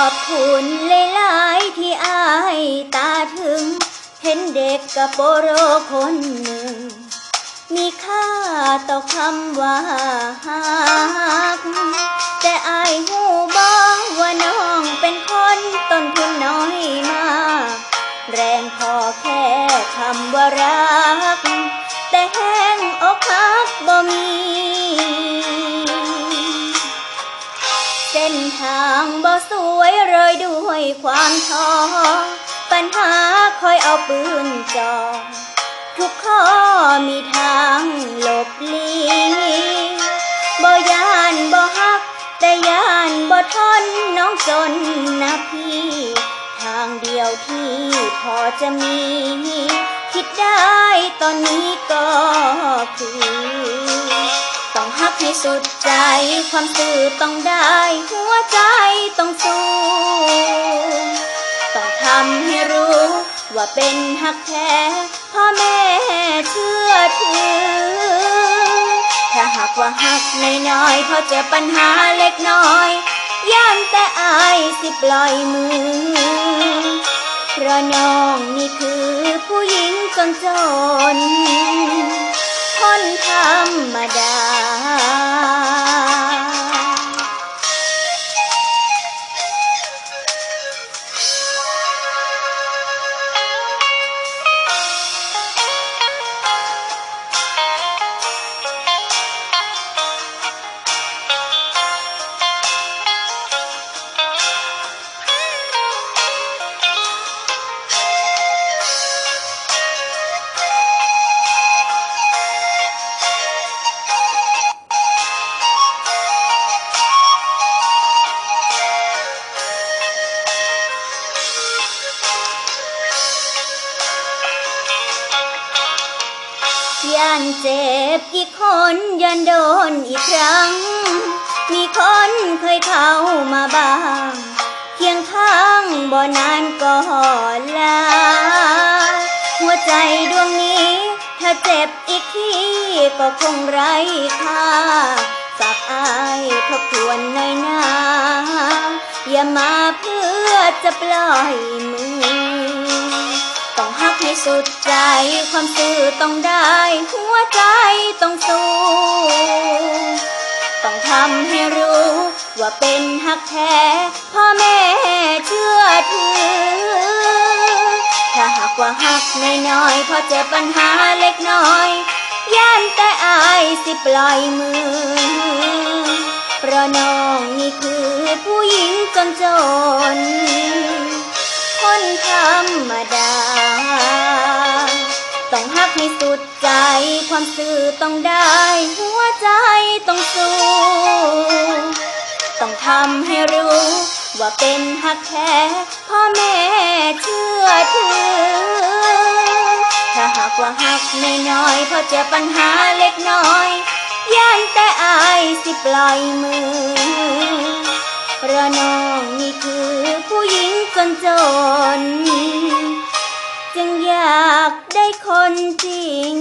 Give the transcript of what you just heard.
อบคุณหลายๆที่อายตาถึง เห็นเด็กกระโปโรคนหนึ่ง มีค่าต่อคำว่าหักแต่อายหูบอกว่าน้องเป็นคนต้นทุนน้อยมาก แรงพอแค่คำว่ารัก แต่แห้งอกหักบ่มี ทางบ่สวยโรยด้วยความท้อปัญหาคอยเอาปืนจ่อทุกข้อมีทางหลบหลีกบ่ยานบ่ฮัก แต่ยานบ่ทนน้องจนนะพี่ ทางเดียวที่พอจะมี คิดได้ตอนนี้ก็คือ ให้สุดใจ ความซื่อต้องได้ หัวใจต้องสู้ ต้องทำให้รู้ ว่าเป็นฮักแท้พ่อแม่เชื่อถือ ถ้าหากว่าฮักน้อยๆพอเจอปัญหาเล็กน้อยย่านแต่อายสิปล่อยมือ เพราะน้องนี่คือผู้หญิงจนจนคนธรรมดา ย่านเจ็บอีกคนยันโดนอีกครั้ง มีคนเคยเข้ามาบ้าง เคียงข้างบ่นานก็ลา หัวใจดวงนี้ ถ้าเจ็บอีกทีก็คงไร้ค่าฝากอายทบทวนหน่อยนะอย่ามาเพื่อจะปล่อยมือ ต้องฮักให้สุดใจ ความซื่อต้องได้ หัวใจต้องสู้ ต้องทำให้รู้ ว่าเป็นฮักแท้พ่อแม่เชื่อถือ ถ้าหากว่าฮักน้อยๆพอเจอปัญหาเล็กน้อยย่านแต่อายสิปล่อยมือ เพราะน้องนี่คือผู้หญิงจนจน ความซื่อต้องได้หัวใจต้องสู้ ต้องทำให้รู้ ว่าเป็นฮักแท้พ่อแม่เชื่อถือ ถ้าหากว่าฮักน้อยพอเจอปัญหาเล็กน้อยย่านแต่อายสิปล่อยมือเพราะน้องนี่คือผู้หญิงจนจน จึงอยากได้คนจริง